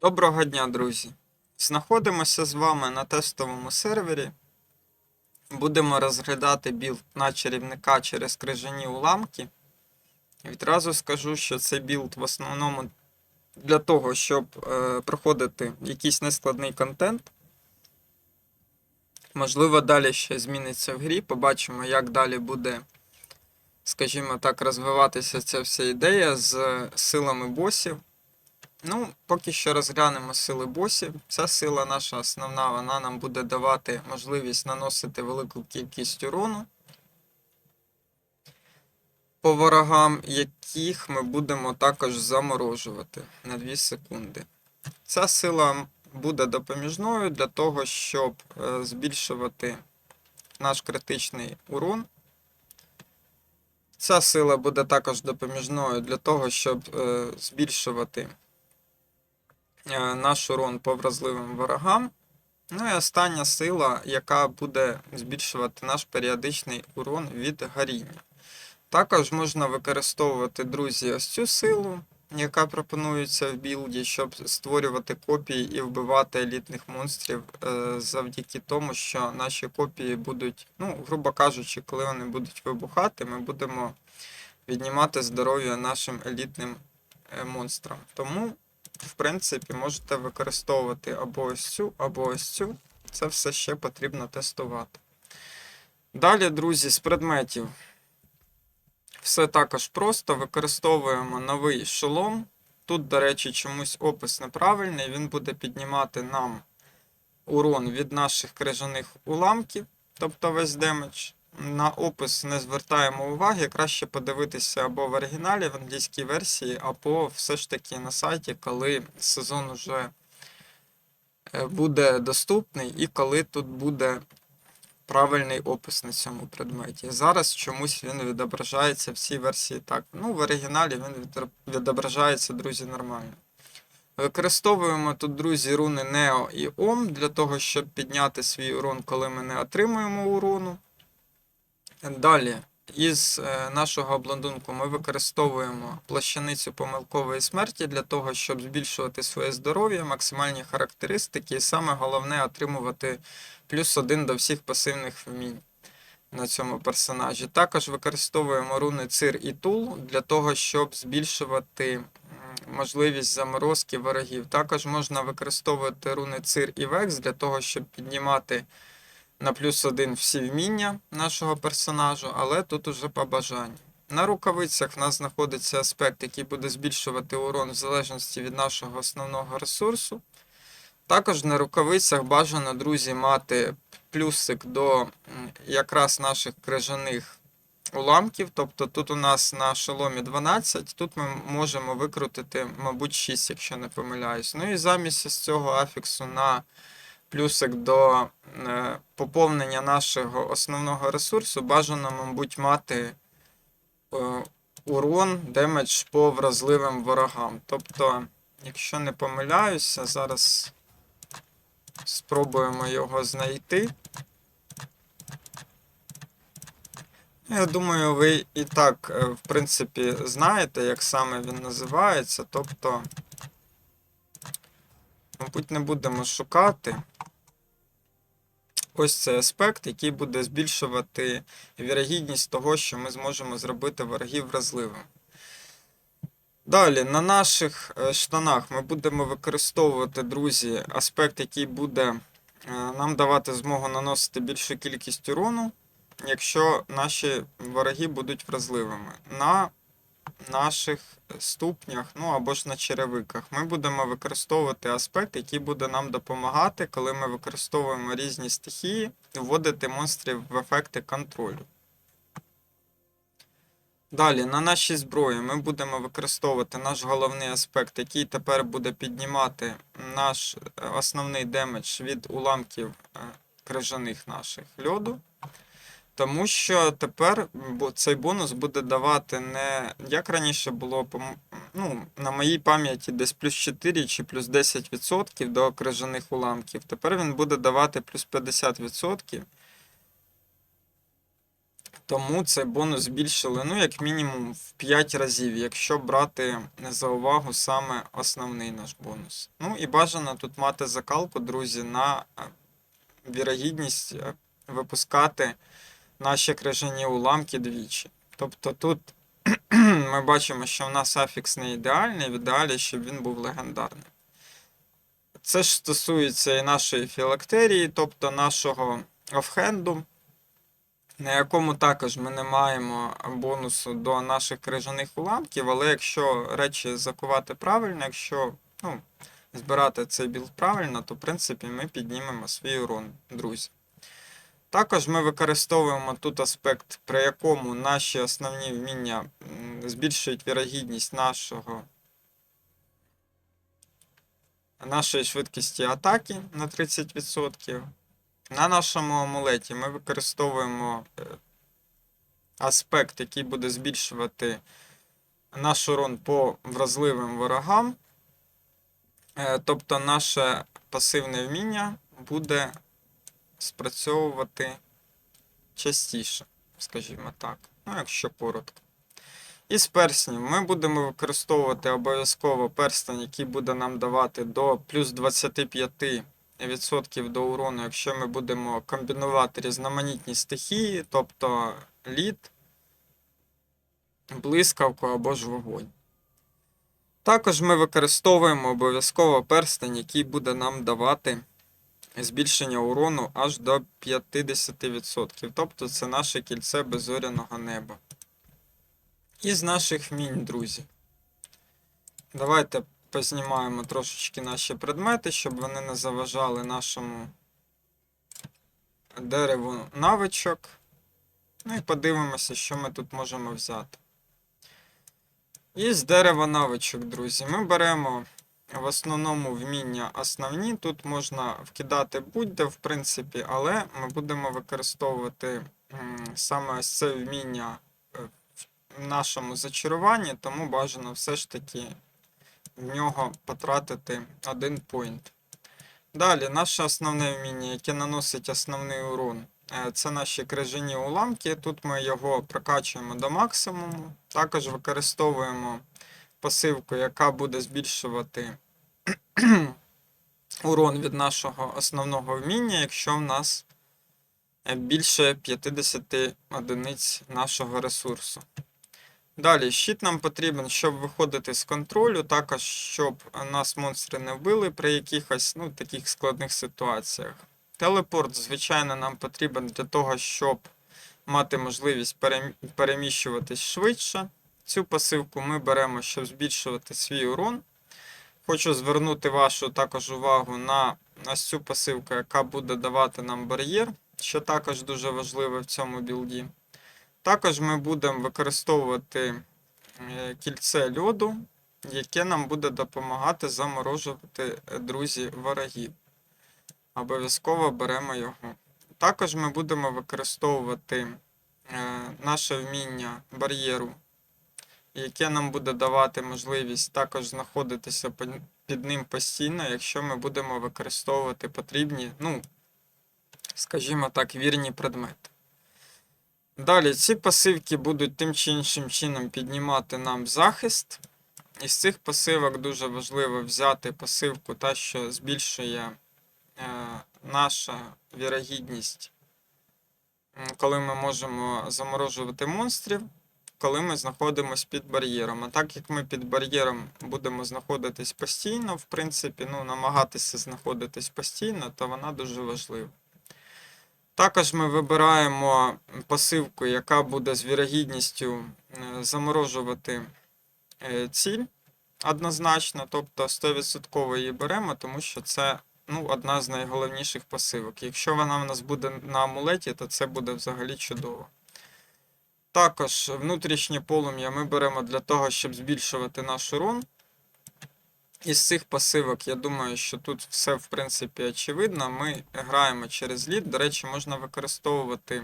Доброго дня, друзі! Знаходимося з вами на тестовому сервері. Будемо розглядати білд на чарівника через крижані уламки. Відразу скажу, що це білд в основному для того, щоб е, проходити якийсь нескладний контент. Можливо, далі ще зміниться в грі. Побачимо, як далі буде, скажімо так, розвиватися ця вся ідея з силами босів. Ну, поки що розглянемо сили босів. Ця сила наша основна, вона нам буде давати можливість наносити велику кількість урону по ворогам, яких ми будемо також заморожувати на 2 секунди. Ця сила буде допоміжною для того, щоб е, збільшувати наш критичний урон. Ця сила буде також допоміжною для того, щоб е, збільшувати наш урон по вразливим ворогам. Ну і остання сила, яка буде збільшувати наш періодичний урон від горіння. Також можна використовувати, друзі, ось цю силу, яка пропонується в білді, щоб створювати копії і вбивати елітних монстрів е, завдяки тому, що наші копії будуть, ну, грубо кажучи, коли вони будуть вибухати, ми будемо віднімати здоров'я нашим елітним е, монстрам. Тому в принципі, можете використовувати або ось цю, або ось цю. Це все ще потрібно тестувати. Далі, друзі, з предметів. Все також просто. Використовуємо новий шолом. Тут, до речі, чомусь опис неправильний. Він буде піднімати нам урон від наших крижаних уламків, тобто весь демедж. На опис не звертаємо уваги, краще подивитися або в оригіналі, в англійській версії, або все ж таки на сайті, коли сезон уже е, буде доступний і коли тут буде правильний опис на цьому предметі. Зараз чомусь він відображається в цій версії так. Ну, в оригіналі він відображається, друзі, нормально. Використовуємо тут, друзі, руни Нео і Ом для того, щоб підняти свій урон, коли ми не отримуємо урону. Далі, із е, нашого обладунку ми використовуємо плащаницю помилкової смерті для того, щоб збільшувати своє здоров'я, максимальні характеристики, і саме головне отримувати плюс один до всіх пасивних вмінь на цьому персонажі. Також використовуємо руни Цир і Тул для того, щоб збільшувати можливість заморозки ворогів. Також можна використовувати руни Цир і Векс для того, щоб піднімати на плюс один всі вміння нашого персонажу, але тут уже по бажанню. На рукавицях в нас знаходиться аспект, який буде збільшувати урон в залежності від нашого основного ресурсу. Також на рукавицях бажано, друзі, мати плюсик до якраз наших крижаних уламків. Тобто тут у нас на шоломі 12, тут ми можемо викрутити, мабуть, 6, якщо не помиляюсь. Ну і замість із цього афіксу на плюсик до е, поповнення нашого основного ресурсу бажано, мабуть, мати е, урон, демедж по вразливим ворогам. Тобто, якщо не помиляюся, зараз спробуємо його знайти. Я думаю, ви і так, е, в принципі, знаєте, як саме він називається. Тобто, мабуть, не будемо шукати. Ось цей аспект, який буде збільшувати вірогідність того, що ми зможемо зробити ворогів вразливим. Далі, на наших е, штанах ми будемо використовувати, друзі, аспект, який буде е, нам давати змогу наносити більшу кількість урону, якщо наші вороги будуть вразливими. На наших ступнях, ну або ж на черевиках, ми будемо використовувати аспект, який буде нам допомагати, коли ми використовуємо різні стихії, вводити монстрів в ефекти контролю. Далі, на нашій зброї ми будемо використовувати наш головний аспект, який тепер буде піднімати наш е, основний демедж від уламків е, крижаних наших льоду. Тому що тепер цей бонус буде давати не як раніше було, ну, на моїй пам'яті десь плюс 4 чи плюс 10% до крижаних уламків. Тепер він буде давати плюс 50%. Тому цей бонус збільшили, ну, як мінімум, в 5 разів, якщо брати за увагу саме основний наш бонус. Ну і бажано тут мати закалку, друзі, на е, вірогідність е, випускати наші крижані уламки двічі. Тобто тут ми бачимо, що в нас афікс не ідеальний, в ідеалі, щоб він був легендарним. Це ж стосується і нашої філактерії, тобто нашого офхенду, на якому також ми не маємо бонусу до наших крижаних уламків, але якщо речі закувати правильно, якщо ну, збирати цей білд правильно, то в принципі ми піднімемо свій урон, друзі. Також ми використовуємо тут аспект, при якому наші основні вміння збільшують вірогідність нашого, нашої швидкості атаки на 30%. На нашому амулеті ми використовуємо е, аспект, який буде збільшувати наш урон по вразливим ворогам. Е, Тобто наше пасивне вміння буде спрацьовувати частіше, скажімо так, ну, якщо коротко. Із перснів ми будемо використовувати обов'язково перстень, який буде нам давати до плюс 25% до урону, якщо ми будемо комбінувати різноманітні стихії, тобто лід, блискавку або ж вогонь. Також ми використовуємо обов'язково перстень, який буде нам давати збільшення урону аж до 50%. Тобто це наше кільце безоряного неба. Із наших вмінь, друзі. Давайте познімаємо трошечки наші предмети, щоб вони не заважали нашому дереву навичок. Ну і подивимося, що ми тут можемо взяти. Із дерева навичок, друзі, ми беремо в основному вміння основні. Тут можна вкидати будь-де, в принципі, але ми будемо використовувати саме це вміння е, в нашому зачаруванні, тому бажано все ж таки в нього потратити один поінт. Далі, наше основне вміння, яке наносить основний урон, е, це наші крижані уламки. Тут ми його прокачуємо до максимуму. Також використовуємо пасивку, яка буде збільшувати урон від нашого основного вміння, якщо в нас е, більше 50 одиниць нашого ресурсу. Далі, щит нам потрібен, щоб виходити з контролю, також щоб нас монстри не вбили при якихось ну, таких складних ситуаціях. Телепорт, звичайно, нам потрібен для того, щоб мати можливість переміщуватись швидше. Цю пасивку ми беремо, щоб збільшувати свій урон. Хочу звернути вашу також увагу на ось цю пасивку, яка буде давати нам бар'єр, що також дуже важливо в цьому білді. Також ми будемо використовувати е, кільце льоду, яке нам буде допомагати заморожувати е, друзі ворогів. Обов'язково беремо його. Також ми будемо використовувати е, наше вміння бар'єру, яке нам буде давати можливість також знаходитися під- ним постійно, якщо ми будемо використовувати потрібні, ну, скажімо так, вірні предмети. Далі, ці пасивки будуть тим чи іншим чином піднімати нам захист. Із цих пасивок дуже важливо взяти пасивку, та, що збільшує е, наша вірогідність, коли ми можемо заморожувати монстрів, коли ми знаходимося під бар'єром. А так як ми під бар'єром будемо знаходитись постійно, в принципі, ну, намагатися знаходитись постійно, то вона дуже важлива. Також ми вибираємо пасивку, яка буде з вірогідністю е, заморожувати е, ціль однозначно, тобто 100% її беремо, тому що це ну, одна з найголовніших пасивок. Якщо вона в нас буде на амулеті, то це буде взагалі чудово. Також внутрішнє полум'я ми беремо для того, щоб збільшувати наш урон. Із цих пасивок, я думаю, що тут все в принципі очевидно. Ми граємо через лід. До речі, можна використовувати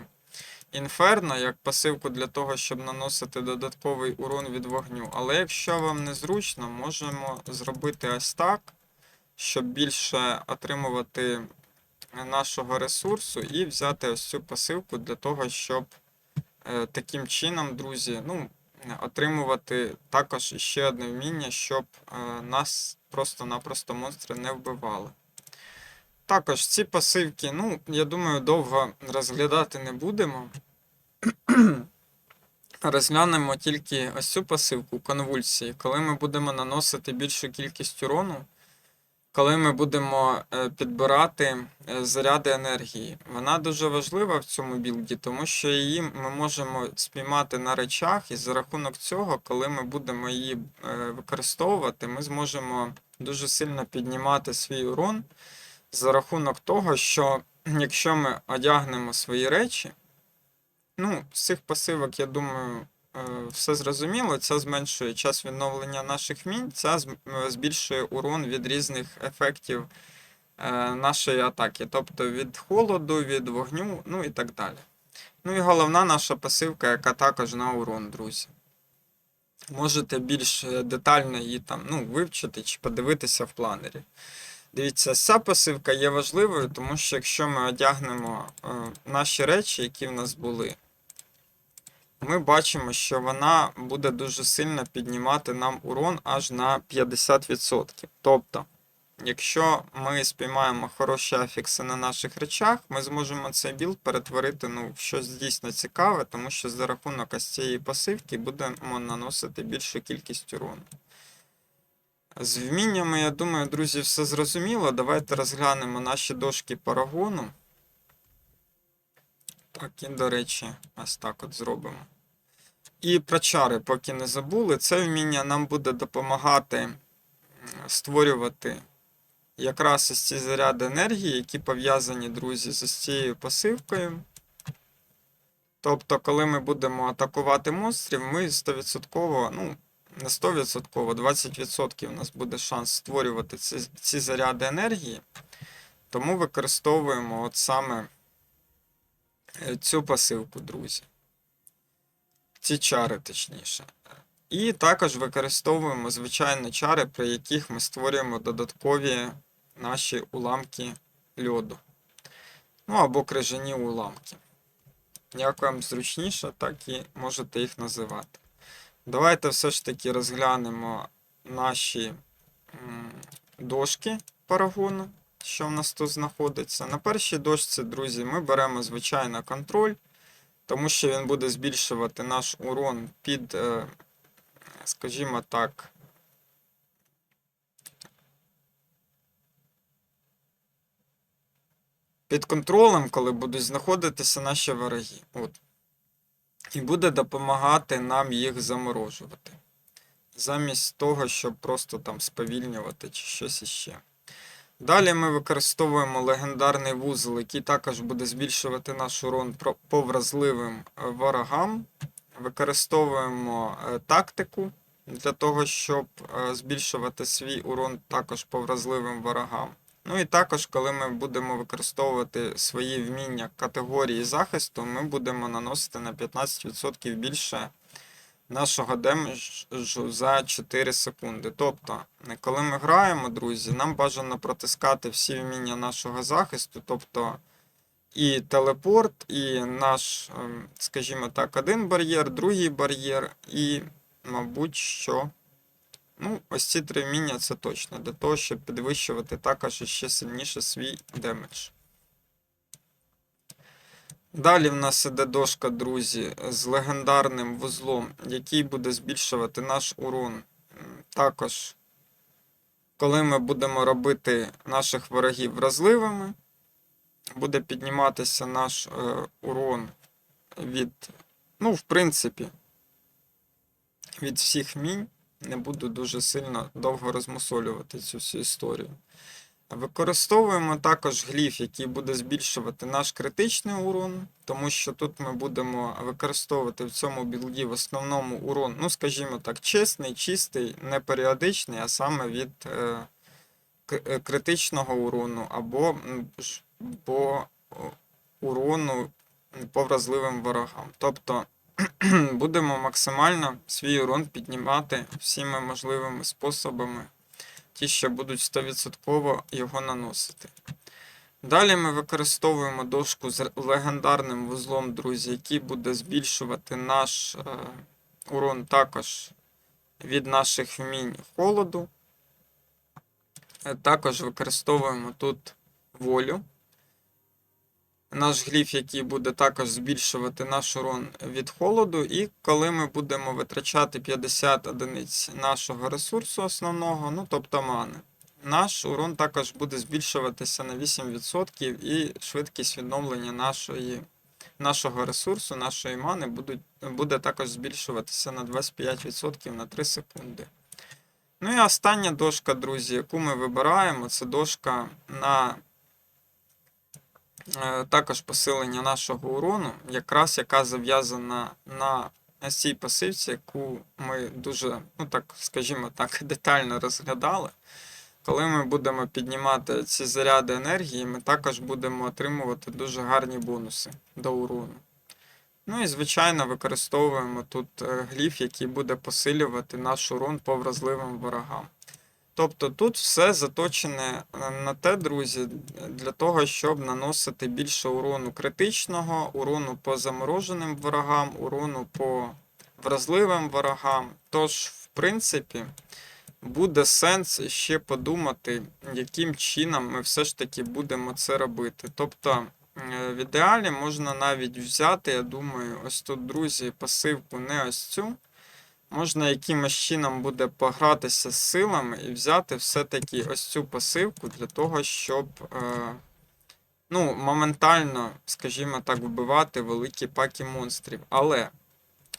інферно як пасивку для того, щоб наносити додатковий урон від вогню. Але якщо вам незручно, можемо зробити ось так, щоб більше отримувати нашого ресурсу, і взяти ось цю пасивку для того, щоб таким чином, друзі, ну, отримувати також ще одне вміння, щоб е, нас просто-напросто монстри не вбивали. Також ці пасивки, ну, я думаю, довго розглядати не будемо. Розглянемо тільки ось цю пасивку конвульсії, коли ми будемо наносити більшу кількість урону, коли ми будемо е, підбирати е, заряди енергії. Вона дуже важлива в цьому білді, тому що її ми можемо спіймати на речах, і за рахунок цього, коли ми будемо її е, використовувати, ми зможемо дуже сильно піднімати свій урон за рахунок того, що якщо ми одягнемо свої речі, ну, цих пасивок, я думаю, все зрозуміло. Це зменшує час відновлення наших вмінь, це е, збільшує урон від різних ефектів е, нашої атаки, тобто від холоду, від вогню, ну і так далі. Ну і головна наша пасивка, яка також на урон, друзі. Можете більш е, детально її там ну, вивчити чи подивитися в планері. Дивіться, ця пасивка є важливою, тому що якщо ми одягнемо е, наші речі, які в нас були, ми бачимо, що вона буде дуже сильно піднімати нам урон аж на 50%. Тобто, якщо ми спіймаємо хороші афікси на наших речах, ми зможемо цей білд перетворити ну, в щось дійсно цікаве, тому що за рахунок ось цієї пасивки будемо наносити більшу кількість урону. З вміннями, я думаю, друзі, все зрозуміло. Давайте розглянемо наші дошки парагону. Так, і, до речі, ось так от зробимо. І про чари, поки не забули, це вміння нам буде допомагати створювати якраз ось ці заряди енергії, які пов'язані, друзі, з цією пасивкою. Тобто, коли ми будемо атакувати монстрів, ми 100%, ну, не 100%, 20% у нас буде шанс створювати ці, ці заряди енергії. Тому використовуємо от саме цю пасивку, друзі. Ці чари, точніше. І також використовуємо звичайні чари, при яких ми створюємо додаткові наші уламки льоду. Ну або крижані уламки. Як вам зручніше, так і можете їх називати. Давайте все ж таки розглянемо наші дошки парагону, що в нас тут знаходиться. На першій дошці, друзі, ми беремо звичайно контроль, тому що він буде збільшувати наш урон під, е, скажімо так, під контролем, коли будуть знаходитися наші вороги. От. І буде допомагати нам їх заморожувати. Замість того, щоб просто там сповільнювати чи щось іще. Далі ми використовуємо легендарний вузол, який також буде збільшувати наш урон по вразливим е, ворогам. Використовуємо е, тактику для того, щоб е, збільшувати свій урон також по вразливим ворогам. Ну і також, коли ми будемо використовувати свої вміння категорії захисту, ми будемо наносити на 15% більше нашого демеджу за 4 секунди. Тобто, коли ми граємо, друзі, нам бажано протискати всі вміння нашого захисту, тобто і телепорт, і наш, ем, скажімо так, один бар'єр, другий бар'єр, і, мабуть, що. Ну, ось ці три вміння це точно, для того, щоб підвищувати також ще сильніше свій демедж. Далі в нас іде дошка, друзі, з легендарним вузлом, який буде збільшувати наш урон. Також, коли ми будемо робити наших ворогів вразливими, буде підніматися наш е, урон від, ну, в принципі, від всіх мінь. Не буду дуже сильно довго розмусолювати цю всю історію. Використовуємо також гліф, який буде збільшувати наш критичний урон, тому що тут ми будемо використовувати в цьому білді в основному урон, ну, скажімо так, чесний, чистий, не періодичний, а саме від е, е, критичного урону або по урону м, по вразливим ворогам. Тобто будемо максимально свій урон піднімати всіми можливими способами, ті, що будуть 100% його наносити. Далі ми використовуємо дошку з легендарним вузлом, друзі, який буде збільшувати наш е, урон також від наших вмінь холоду. Е, Також використовуємо тут волю. Наш гліф, який буде також збільшувати наш урон від холоду. І коли ми будемо витрачати 50 одиниць нашого ресурсу основного, ну тобто мани, наш урон також буде збільшуватися на 8% і швидкість відновлення нашої, нашого ресурсу, нашої мани будуть, буде також збільшуватися на 25% на 3 секунди. Ну і остання дошка, друзі, яку ми вибираємо, це дошка на також посилення нашого урону, якраз яка зав'язана на цій пасивці, яку ми дуже, ну так скажімо так, детально розглядали. Коли ми будемо піднімати ці заряди енергії, ми також будемо отримувати дуже гарні бонуси до урону. Ну і, звичайно, використовуємо тут е, гліф, який буде посилювати наш урон по вразливим ворогам. Тобто тут все заточене е, на те, друзі, для того, щоб наносити більше урону критичного, урону по замороженим ворогам, урону по вразливим ворогам. Тож, в принципі, буде сенс ще подумати, яким чином ми все ж таки будемо це робити. Тобто, е, в ідеалі можна навіть взяти, я думаю, ось тут, друзі, пасивку не ось цю. Можна якимось чином буде погратися з силами і взяти все-таки ось цю пасивку для того, щоб е, ну, моментально, скажімо так, вбивати великі паки монстрів. Але,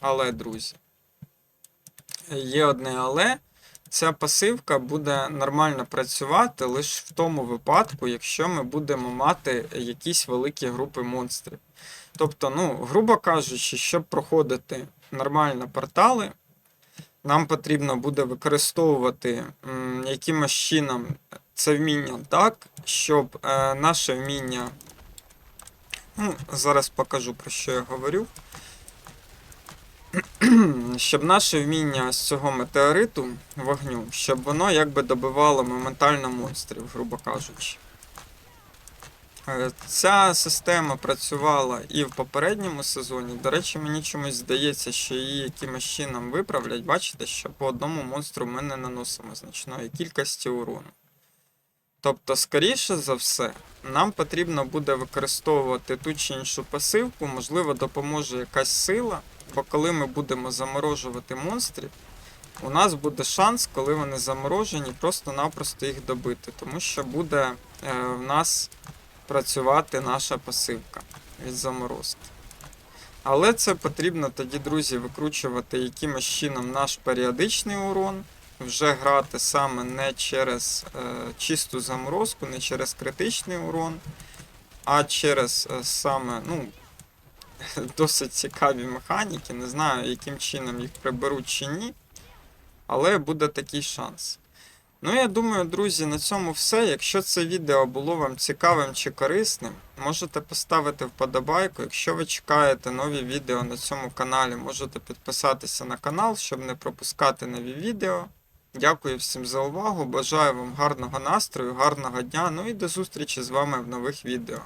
але, друзі, є одне але. Ця пасивка буде нормально працювати лише в тому випадку, якщо ми будемо мати якісь великі групи монстрів. Тобто, ну, грубо кажучи, щоб проходити нормально портали, нам потрібно буде використовувати якимось чином це вміння так, щоб е, наше вміння. Ну, зараз покажу про що я говорю. щоб наше вміння з цього метеориту вогню, щоб воно якби добивало моментально монстрів, грубо кажучи. Е, Ця система працювала і в попередньому сезоні. До речі, мені чомусь здається, що її якимось чином виправлять. Бачите, що по одному монстру ми не наносимо значної кількості урону. Тобто, скоріше за все, нам потрібно буде використовувати ту чи іншу пасивку, можливо, допоможе якась сила, бо коли ми будемо заморожувати монстрів, у нас буде шанс, коли вони заморожені, просто-напросто їх добити, тому що буде е, в нас працювати наша пасивка від заморозки. Але це потрібно тоді, друзі, викручувати якимось чином наш періодичний урон, вже грати саме не через е, чисту заморозку, не через критичний урон, а через е, саме, ну, досить цікаві механіки. Не знаю, яким чином їх приберуть чи ні. Але буде такий шанс. Ну, я думаю, друзі, на цьому все. Якщо це відео було вам цікавим чи корисним, можете поставити вподобайку. Якщо ви чекаєте нові відео на цьому каналі, можете підписатися на канал, щоб не пропускати нові відео. Дякую всім за увагу. Бажаю вам гарного настрою, гарного дня. Ну і до зустрічі з вами в нових відео.